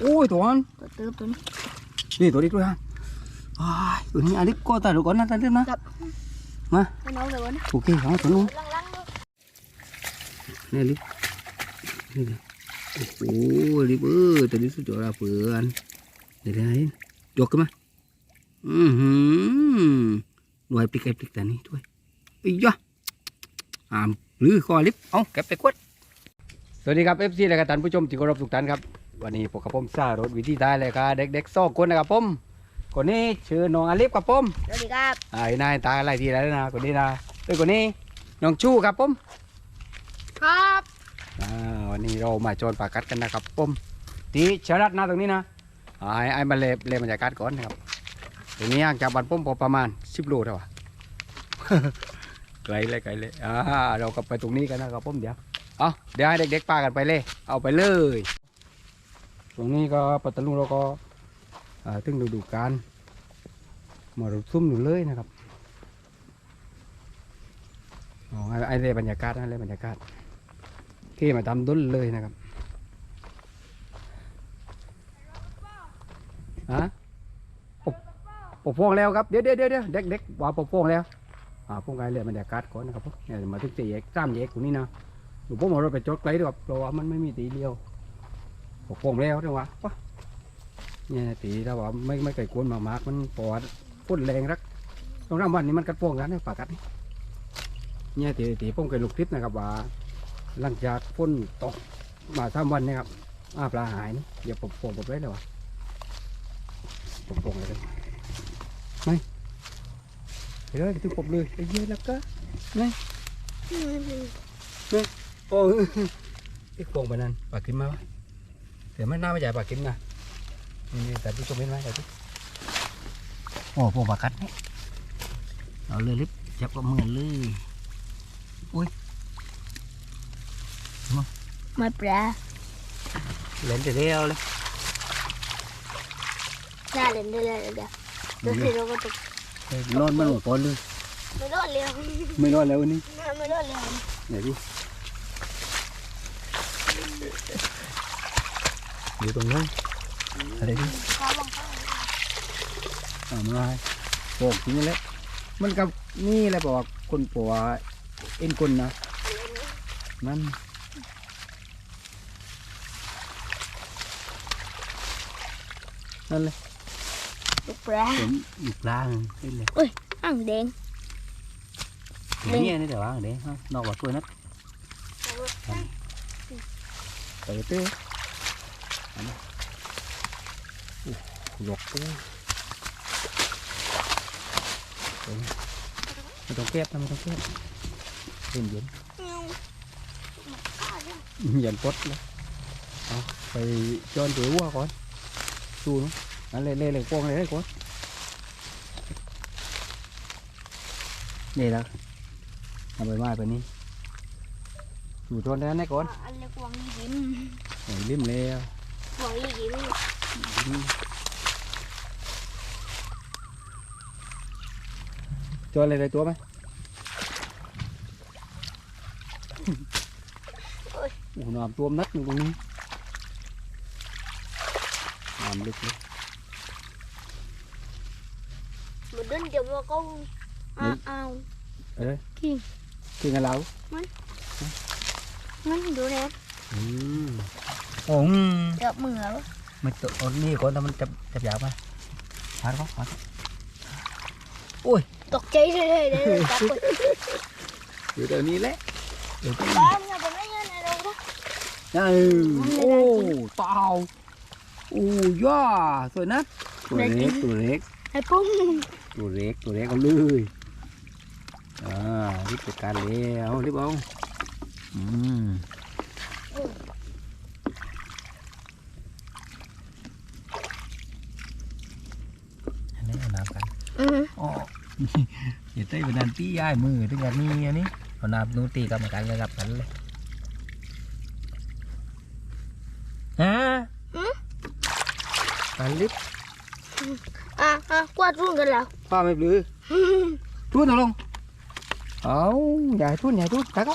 โอ้ยตัวนั้นตัวเติบตัวนี้นี่ตัวนี้ด้วยฮะอ้ายตัวนี้อันนี้ก็ตายดูก่อนนะตายเรื่องนะกับมาให้น้องเลยวะนะโอเคเอาตัวนู้นลังๆเลยนี่ลิฟนี่ดิโอ้โหลิฟเออตัวนี้สุดยอดละเพื่อนเดี๋ยวได้ยกขึ้นมาอือหือหน่วยปลิกไอ้ปลิกแต่นี้ด้วยไอ้ยะอ่ามหรือคอลิฟเอาเก็บไปกวดสวัสดีครับเอฟซีและกท่านผู้ชมที่เคารพทุกท่านครับ วันนี้พวกกับผมซารถวิธีได้เลยครับเด็กๆสองคนนะครับผมคนนี้ชื่อน้องอาลิฟครับผมสวัสดีครับอ่าไอ้นายตาอะไรทีแล้วนะคนนี้นะเอ้ยคนนี้น้องชูครับผมครับอ่าวันนี้เรามาโจรปากัดกันนะครับผมที่ชรัดนะตรงนี้นะอ่าไอ้ไอ้มาเลเลบรรยากาศก่อนนะครับตรงนี้ห่างจากบ้านผมพอประมาณสิบโลเท่าไหร่ไกลเลยไกลเลยอ่าเราก็ไปตรงนี้กันนะครับผมเดี๋ยวเอาเดี๋ยวให้เด็กๆปากันไปเลย เอาไปเลย ตรงนี้ก็ปัตตาลุงเราก็อ่าถึงฤดูกาลมารุซุ่มอยู่เลยนะครับอ๋อไอ้เลยบรรยากาศนะเลยบรรยากาศที่มาทำดุลเลยนะครับฮะปกป้องแล้วครับเดี๋ยวเดี๋ยวเดี๋ยวเดี๋ยวเด็กเด็กว่าปกป้องแล้วอ่าพวกไงเลยบรรยากาศก่อนนะครับเนี่ยมาถึงสี่แยกสามแยกตรงนี้นะหลวงพ่อมารถไปจดไกลด้วยครับเพราะว่ามันไม่มีตีเดียว กป้องแล้วนะวะวะเนี่ยตีถ้าว่าไม่ไม่ไก่กวนมามากมันปอดพ่นแรงรักตรงน้ำวันนี้มันกัดป้องกันนะปากกัดนี่เนี่ยตีตีป้องไก่ลูกทิพย์นะครับว่า หลังจากฝนตกมาสามวันนี่ยครับอาปลาหายนี่เดี๋ยวผมโป่งหมไว้เลยวะผมโป่งเลยไม่ไปเลยถึงผมเลยไอ้เหี้ยแล้วก็โอ้ไอ้โป่งไปนั่นปากินมาวะ ดี๋ยวไม่น่าไม่ใหญ่ปลากินนะนี่แต่ที่ชมเห็นไหมแต่ที่โอ้โป่งปลากัดนี่เอาเลยลิฟจับกับมือเลยมาปลาเล่นแต่เดียวเลยหน้าเล่นได้เลยเดี๋ยวเดี๋ยวสิเราก็ตกนอนมันหัวปอนเลยไม่รอดเร็วไม่นอนแล้ววันนี้ไม่รอดเร็วไหนดิ อยู่ตรงนู้นอะไรดิข้าวลงข้าวอ่ามาโปกจริงๆแล้วมันกับนี่แหละบอกว่าคนปัวเอ็นคนนะนั่นนั่นเลยลูกปลาผมอยู่กลางนี่เลยอ่างแดงนี่นี่แต่ว่าเดี๋ยวนอกว่าตัวนัดไปเต้อันนี้โอ้ หลอกตัวไม่ต้องแก้บนะไม่ต้องแก้บเย็นเย็นเย็นปดเลยเอาไปจอนตัววัวก่อนดูนู้นนั่นเลยเลยเลยกวางเลยเลยก่อนนี่แล้วเอาไปไม้ไปนี่อยู่ตรงนั้นได้ก่อนอันเล็กวางยิ้มโอ้ยริมแล้ววางยิ้ม จออะไรในตัวไหมโอ้โหน้ำตัวมนัดอยู่ตรงนี้น้ำลึกเลยเหมือนเดินเดี๋ยวเราก็อ้าวอ้าวเอ้ยกิ้งกินกันแล้วงั้นดูนะอืมโอ้อืมเดี๋ยวมือแล้วไม่ตัวเอานี่ก่อนถ้ามันจับจับยาวไปหาเขาหาเขาตกใจเลยเลยเลยจับไปอยู่ตรงนี้แหละเดี๋ยวก็บ้านเนี่ยเป็นไม่เงินอะไรนะเออโอ้เต่าโอ้ย่าสวยนะตัวเล็กตัวเล็กไอ้ปุ้มตัวเล็กตัวเล็กเอาเลยอ่ารีบจัดการแล้วรีบเอาอืมอันนี้เอาน้ำกันอือ อ๋ออย่าเต้ยเป็นนันตีย้ายมือถึงกันนี่อันนี้เอาน้ำนูตีกันเหมือนกันเลยรับกันเลยฮะการลิฟต์อะอะกวาดรุ่นกันแล้วป้าไม่ปลือทุ่นเอาลงเอาอย่าให้ทุ่นอย่าให้ทุ่นตาก็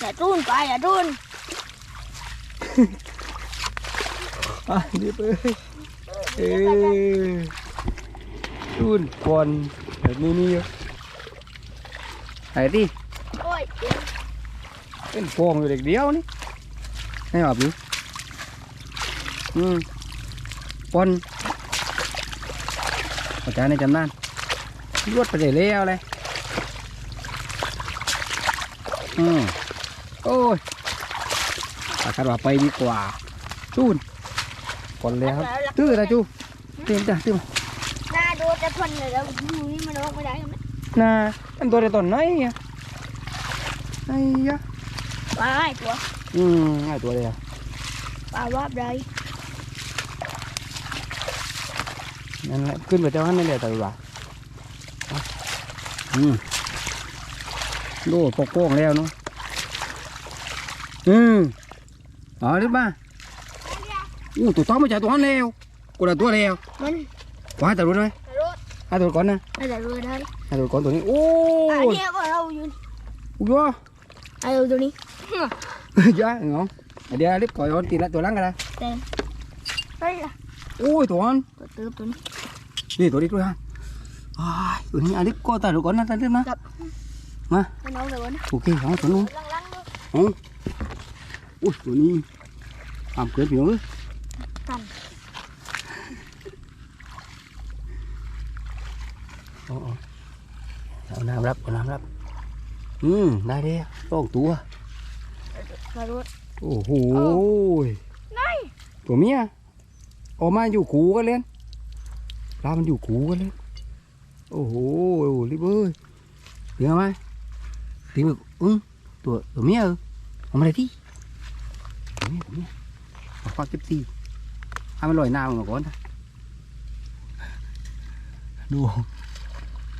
อย่ารุ่นไปอย่ารุ่นอะรีบเอ้ยเอ้ย ดูนก่อนแบบนี้นี่ไอ้ที่โอ้ยเป็นฟองอยู่เด็กเดียวนี่ให้ออกอยู่อืมปนอาจารย์ในจำนานรวดไปเลยแล้วเลยอืมโอ้ยอาคาดว่าไปดีกว่าจูนปนแล้วครับตื้อนะจูตื้อจ้ะตื้อมา หน้าดูแต่พ่นเลยแล้วอยู่นี่มันออกไม่ได้ไหมน่าอันตัวเดียวตอนไหนอะไอ้ยะปลาไอ้ตัว อืมไอ้ตัวเดียวปลาว่าไรนั่นแหละขึ้นไปเจ้าหันนั่นแหละตัวละเอาอืมโดูปกโป้งแล้วเนาะอืมเอ๋อรีบมาอู้ตัวต้อมาจากตัวหันแล้วกูได้ตัวแล้วมันขวาแต่รู้ไหม แต่รถให้ตัวก่อนนะไม่แต่รถได้ให้ตัวก่อนตัวนี้โอ้อันยนี้ก็เราอยู่อู้ยไอ้ตัวนี้จ้าเหงาเดี๋ยวรีบก่อนตีละตัวหลังกันละ เฮ้ยโอ้ยตัวหันตัวเติมตัวนี้นี่ตัวนี้ตัวหันอ้ายตัวนี้อะรีบก่อนแต่ตัวก่อนนะตันรีบมาให้น้องเดี๋ยวนะโอเคเอาตัวนู้นลังๆดูอุ้ยตัวนี้ทำเกินไปเลยตันเอาเอาเอาน้ำรับเอาน้ำรับ อืมได้เด้ต้องตัวมารถโอ้โหไหนตัวเมียออกมาอยู่ขู่กันเลยปลามันอยู่ขู่กันเลยโอ้โหรีบเอ้ยเดี๋ยวมาตีมึกอึ้งตัวตัวเมียเออเอามาเลยที่ตัวเมียตัวเมียเอาควาเก็บตีให้มันลอยน้ำมาก่อนนะดู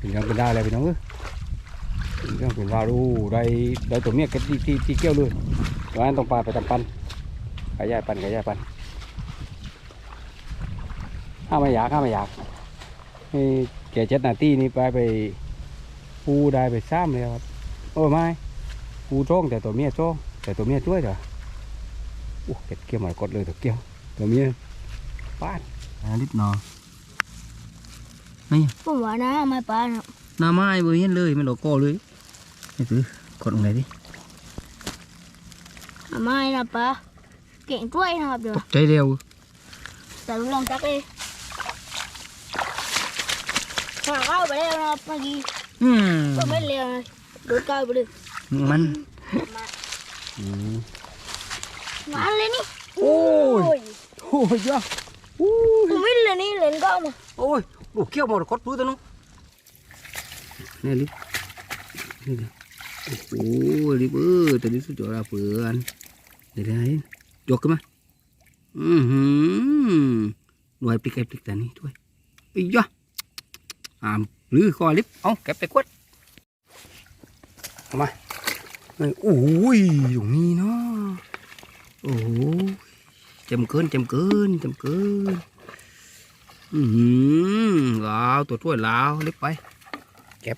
พาไปเลี้ยงตีอะเด็ดด้วยนะอืมเป็นยังเป็นได้เลยพี่น้องเอ้ยเป็นยังเป็นว่ารู้ได้ได้ตัวเมียกันที่ที่ที่เกี่ยวเลยร้านต้องปลาไปทำปันขยายปันขยายปันข้าไม่อยากข้าไม่อยากนี่แกเจ็ดนาทีนี่ไปไปปูได้ไปซ้ำเลยครับโอ้ยไม่ปูโจ้งแต่ตัวเมียโจ้งแต่ตัวเมียช่วยเหรอโอ้เก็บเกี่ยวหมากดเลยตัวเกี่ยวตัวเมียป้านอ่าลิ บหนอผมว่านะไม่ปลาเนาะหน้าไม้เบอร์เห็นเลยไม่หลอกก้อเลยนี่ถือกดตรงไหนดิไม่นะปลาเก่งช่วยนะครับเดี๋ยวตกใจเร็วแต่ลองจักเลยหาเข้าไปแล้วนะครับเมื่อกี้อืมก็ไม่เร็วเลยดูดก้าวไปเลยมันอืมงานเลยนี่โอ้ยโอ้ยยะโอ้ยผมไม่เลยนี่เล่นก้าวมาโอ้ย ลูกเกี่ยวหมดกดปื้ตัวนู้นนี่ลิบนี่ดิโอ้โหลิบเออตัวนี้สุดยอดละเพื่อนเดี๋ยวได้ยกขึ้นมาอือหือหน่วยปลิกไอ้ปลิกแต่นี้ด้วยอียะอ่ามหรือคอลิบเอาเก็บไปกวดเอามาเอ้ยโอ้ยตรงนี้เนาะโอ้โหจำเกินจำเกินจำเกิน อืมลาวตัวถ้วยลาวเล็บไป เก็บ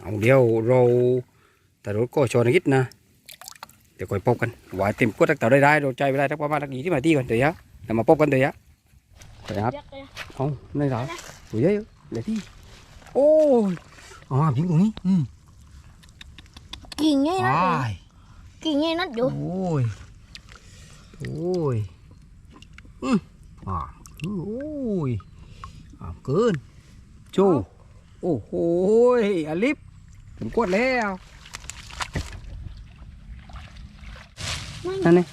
เอาเดียวเราแต่รถก็ชนนิดนะ เดี๋ยวค่อยพบกันว่าเต็มกดตักเต่าได้ได้เราใจเวลาทักประมาณทักยี่ที่มาที่ก่อนเดี๋ยวนะเดี๋ยวมาพบกันเดี๋ยวนะเดี๋ยวครับเรียกเลยเอาในสาวตัวเยอะเดี๋ยวที่โอ้ยอ๋อยิงตรงนี้อืมกิ่งไงนะอ้ายกิ่งไงนัดอยู่โอ้ยโอ้ยอืม อ่าโอ้ยอ่าเกินโจโอ้โหยอลิฟผมกดแล้วนั่นนี่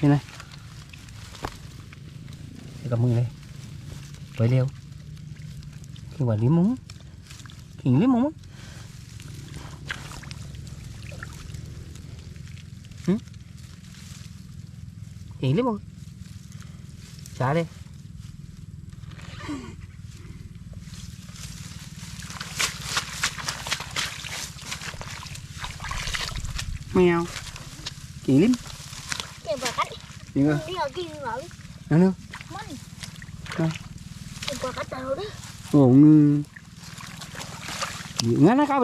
นี่ไงเดี๋ยวกับมือเลยไปเร็วขิงว่าลิมมุ้งขิงลิมมุ้งเห็นหรือเปล่าช้า เลยไม่เอากี่ลิ้มเก็บปลากัดจริงเหรอนี่เอากินเหรอนั่นเนอะมัน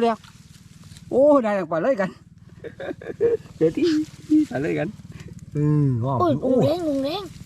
Đâu? เ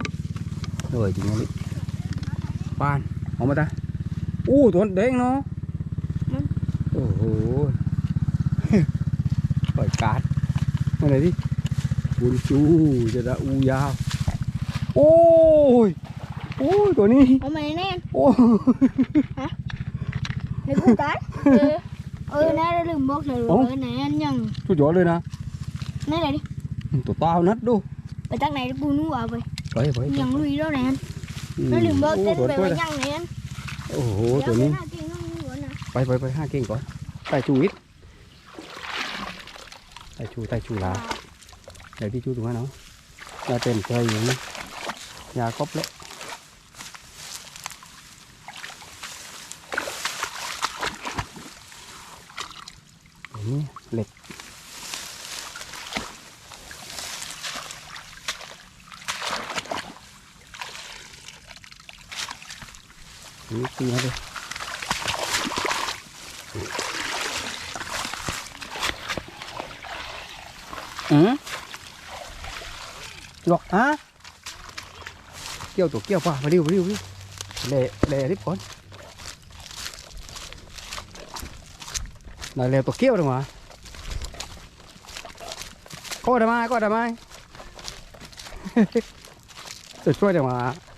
งแดงตุงแดงโอ้ยตารู้ตุงแดงเนาะนี่อืมเปิดฮัดเปิดครับถอยมาเร็วดีเราได้ตัวนี้โอ้ตัวนี้ตุโอ้งแดงตัวนี้หามขาดโอ้โหดุงโอ้มาใจแล้วน้ำมารู้ใจน้ำยาวรู้เอ้ยอืมดิ เบอร์อืมโอ้ลงไม่ได้อืมนี่นี่จ้า rồi chị nghe đi ban không mà ta u tuấn đấy nó ồ oh.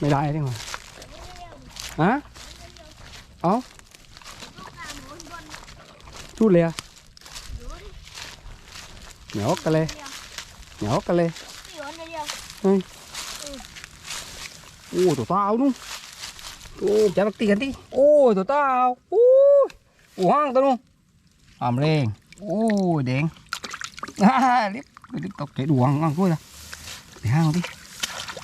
Phải cát cái này đi buồn chú cho đã u dao ôi ôi ตัวนี้เอามาแน่โอ้ในกูกัดเออเออน่าจะลืมบอกเลยเ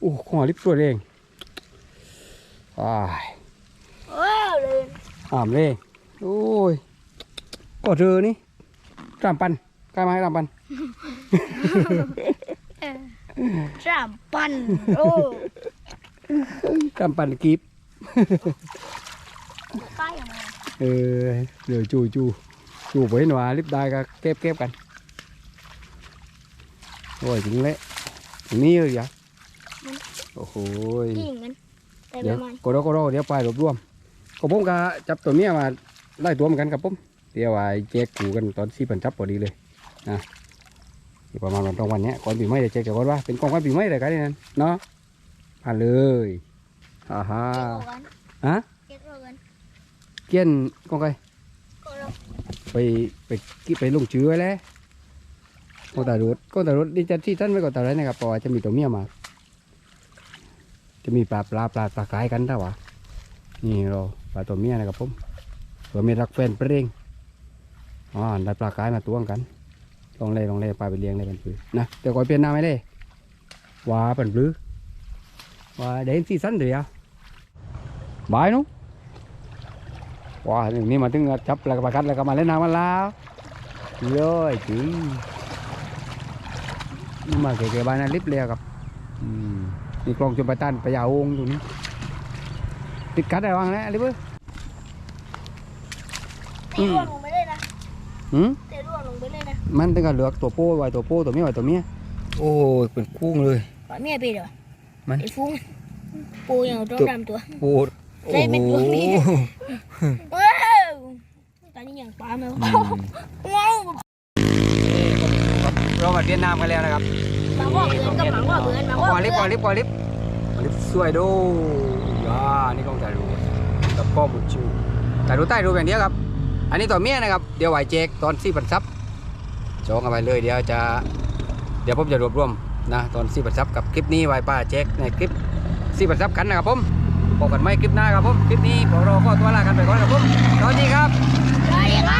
cả lê nhỏ cả lê ที่วันเดียว ô tụi tao luôn ô chả bắt tiền đi ô tụi tao ô ô hoang tao luôn ẩm lên ô đèn à liếp liếp tao chạy đùa ngon thôi à để hang đi à hoang tao luôn quả chanh ừ không nhang vào đi nhang lên Yang nào người ta vô cái tu đó Yang nào quá Yang có Nói là bởi vì ô Ừ Ô à líp Ô câu tục Ô kêu kêu bì Ô kém quả cái nhăng Cái kêu mà con cà mi เป็นโอ้ข้างนอกเนี่ยก็ไป Ô không hả líp rồi đen Ai เออเลย Ảm lên Ôi Có rơ ní Tràm pan Cái máy tràm pan สามปันโอ้ Tràm pan kịp ป้ายยังไงเออเดี๋ยวจูจูจูไว้หน่อยรีบได้ก็เก็บเก็บกันโอ้ยถึงเละถึงนี่เลยจ้ะโอ้โหยยิงกันแต่เดี๋ยวประมาณก็รอก็รอเดี๋ยวไปรวบรวมก็ผมก็จับตัวเมียมาได้ตัวเหมือนกันครับผมเดี๋ยวไอ้แจกกูกันตอนสี่พันจับพอดีเลยนะที่ประมาณวันตรงวันเนี้ยก่อนปีใหม่เดี๋ยวแจกเดี๋ยวก่อนว่าเป็นกองกันปีใหม่เลยกันนี่นั่นเนาะผ่านเลยฮ่าฮ่าเก็บเอากันฮะเก็บเอากันเกี้ยนกองไกก็เราไปไปกิไปลงชื่อไว้แล้วก็ตารถก็ตารถนี่จะที่ท่านไว้ก็ตารถนะครับเพราะว่าจะมีตัวเมียมา จะมีปลาปลาปลาปลากายกันถ้าวะนี่เราปลาตัวเมียนะครับผมตัวเมียรักแฟนเปร่งอ๋อได้ปลากายมาตัวงกันลองเล่ลองเล่ปลาไปเลี้ยงเลยเป็นปืนนะเดี๋ยวก่อนเปลี่ยนน้ำไม่ได้ว่าเป็นปลื้ว่าเด่นซีซั่นเดียวบายนุ๊ว้านี่มาถึงจับแล้วก็ประกัดแล้วก็มาเล่นน้ำมันแล้วเยอะจริงนี่มาเก๋ๆบ้านนั้นลิบเลยครับอืม นี่กลองจนไปตันไปยาวงอยู่นี่ติดกัดได้วางแล้วอะไรเบ้อตีร่วงลงไปเลยนะหืมตีร่วงลงไปเลยนะมันตั้งแต่เหลือกตัวโป้ไว้ตัวโป้ตัวเมียไว้ตัวเมียโอ้ยเป็นกุ้งเลยปล่อยเมียไปเดี๋ยวมันไอ้ฟุ้งปูอย่างตัวดำตัวโอ้โอ้ได้เป็นตัวเมียว้าวตอนนี้อย่างปลาแมวว้าวเรามาเรียนน้ำกันแล้วนะครับ หมาว่าเบือนก็หมาว่าเบือนหมาก่ว่าอลิฟต์ก่อนลิฟต์ก่อนลิฟต์ก่อลิฟต์สวยดูอ่านี่กล้องถ่ายรูปกับก้อบุญชูถ่ายรูปใต้รูปอย่างเดียวครับ อันนี้ตัวเมียนะครับ เดี๋ยวไหวเจกตอนสี่พันซับจองกันไปเลย เดี๋ยวจะ เดี๋ยวผมจะรวบรวมนะตอนสี่พันซับกับคลิปนี้ไหวป้าเจกในคลิปสี่พันซับกันนะครับผมพบกันไหมคลิปหน้าครับผม คลิปนี้พวกเราก็ตัวลากันไปก่อนครับผม สวัสดีครับ สวัสดีครับ